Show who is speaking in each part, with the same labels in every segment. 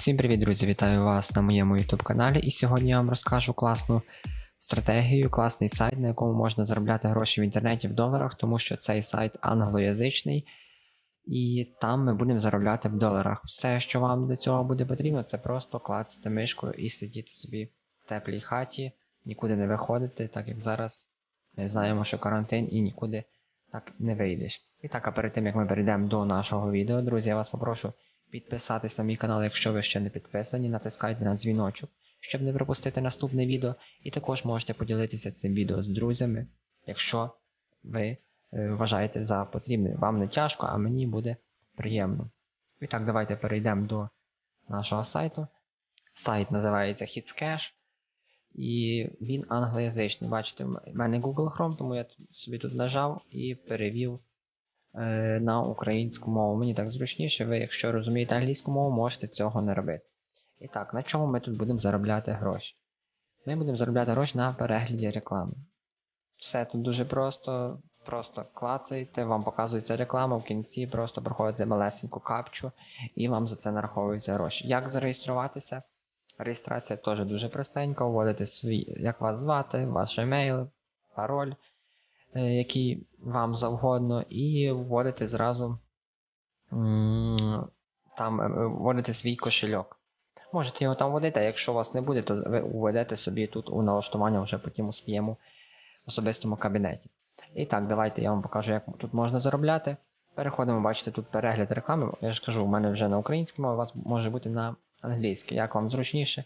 Speaker 1: Всім привіт, друзі! Вітаю вас на моєму YouTube каналі. І сьогодні я вам розкажу класну стратегію, класний сайт, на якому можна заробляти гроші в інтернеті в доларах, тому що цей сайт англоязичний, і там ми будемо заробляти в доларах. Все, що вам для цього буде потрібно, це просто клацати мишкою і сидіти собі в теплій хаті, нікуди не виходити, так як зараз ми знаємо, що карантин і нікуди так не вийдеш. І так, а перед тим як ми перейдемо до нашого відео, друзі, я вас попрошу підписатись на мій канал, якщо ви ще не підписані, натискайте на дзвіночок, щоб не пропустити наступне відео. І також можете поділитися цим відео з друзями, якщо ви е, вважаєте за потрібне. Вам не тяжко, а мені буде приємно. І так, давайте перейдемо до нашого сайту. Сайт називається HitsCash. І він англоязичний. Бачите, в мене Google Chrome, тому я собі тут нажав і перевів на українську мову. Мені так зручніше, ви, якщо розумієте англійську мову, можете цього не робити. І так, на чому ми тут будемо заробляти гроші? Ми будемо заробляти гроші на перегляді реклами. Все тут дуже просто. Просто клацаєте, вам показується реклама, в кінці просто проходите малесеньку капчу і вам за це нараховуються гроші. Як зареєструватися? Реєстрація теж дуже простенька, вводите свій, як вас звати, ваш емейл, пароль, е, який вам завгодно, і вводите зразу там е, вводите свій кошельок. Можете його там вводити, а якщо у вас не буде, то ви введете собі тут у налаштування вже потім у своєму особистому кабінеті. І так, давайте я вам покажу, як тут можна заробляти. Переходимо, бачите, тут перегляд реклами. Я ж кажу, у мене вже на українській мові, у вас може бути на англійській. Як вам зручніше.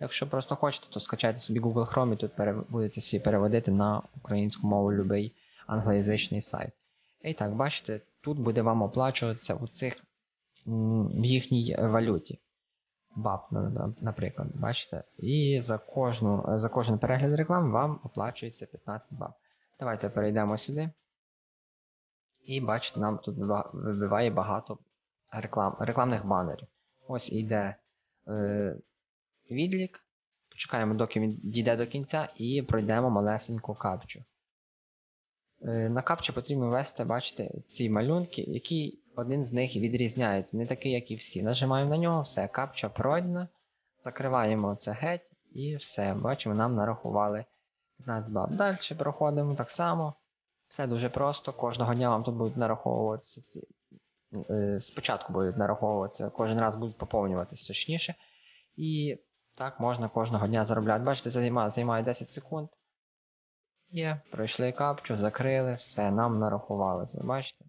Speaker 1: Якщо просто хочете, то скачайте собі Google Chrome і тут будете собі переводити на українську мову будь-який англоязичний сайт. І так, бачите, тут буде вам оплачуватися у цих в їхній валюті. БАП, на- на- наприклад, бачите? І за кожну, за кожен перегляд реклам вам оплачується 15 баб. Давайте перейдемо сюди. І бачите, нам тут вибиває багато реклам, рекламних банерів. Ось іде е, відлік. Почекаємо, доки він дійде до кінця, і пройдемо малесеньку капчу. Е, на капчу потрібно ввести, бачите, ці малюнки, які один з них відрізняється, не такий, як і всі. Нажимаємо на нього, все, капча пройдена. Закриваємо це геть і все. Бачимо, нам нарахували 15 баб. Далі проходимо так само. Все дуже просто. Кожного дня вам тут будуть нараховуватися ці. е, Спочатку будуть нараховуватися, кожен раз будуть поповнюватися точніше. І так можна кожного дня заробляти. Бачите, займає 10 секунд. Є, пройшли капчу, закрили, все, нам нарахувалося. Бачите?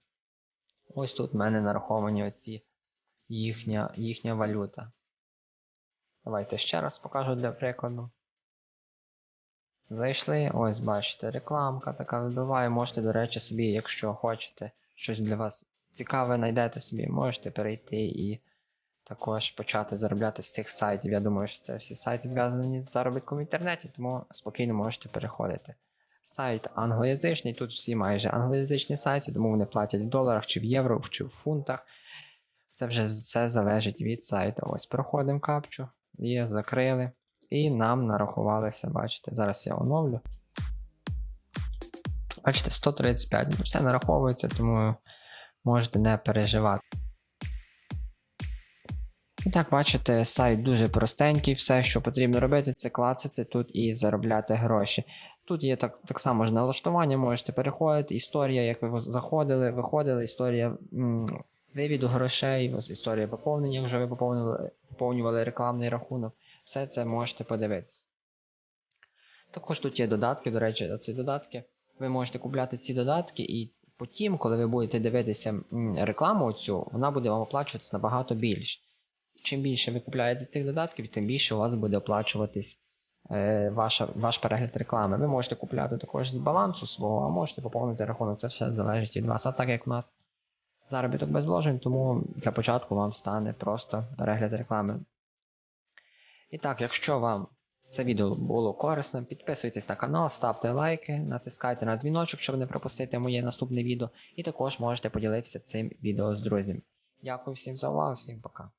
Speaker 1: Ось тут в мене нараховані оці їхня, їхня валюта. Давайте ще раз покажу для прикладу. Зайшли, ось бачите, рекламка така вибиває. Можете, до речі, собі, якщо хочете щось для вас цікаве, знайдете собі, можете перейти і також почати заробляти з цих сайтів. Я думаю, що це всі сайти зв'язані з заробітком в інтернеті, тому спокійно можете переходити. Сайт англоязичний, тут всі майже англоязичні сайти, тому вони платять в доларах, чи в євро, чи в фунтах. Це вже все залежить від сайту. Ось проходимо капчу, є, закрили. І нам нарахувалося, бачите, зараз я оновлю. Бачите, 135. Ну, все нараховується, тому можете не переживати. І так, бачите, сайт дуже простенький, все, що потрібно робити, це клацати тут і заробляти гроші. Тут є так, так само ж налаштування, можете переходити, історія, як ви заходили, виходили, історія вивіду грошей, історія поповнення, якщо ви поповнювали, поповнювали рекламний рахунок. Все це можете подивитися. Також тут є додатки, до речі, ці додатки. Ви можете купляти ці додатки, і потім, коли ви будете дивитися рекламу цю, вона буде вам оплачуватися набагато більше. Чим більше ви купляєте цих додатків, тим більше у вас буде оплачуватись ваша, ваш перегляд реклами. Ви можете купляти також з балансу свого, а можете поповнити рахунок. Це все залежить від вас. А так як у нас заробіток без вложень, тому для початку вам стане просто перегляд реклами. І так, якщо вам це відео було корисним, підписуйтесь на канал, ставте лайки, натискайте на дзвіночок, щоб не пропустити моє наступне відео, і також можете поділитися цим відео з друзями. Дякую всім за увагу, всім пока.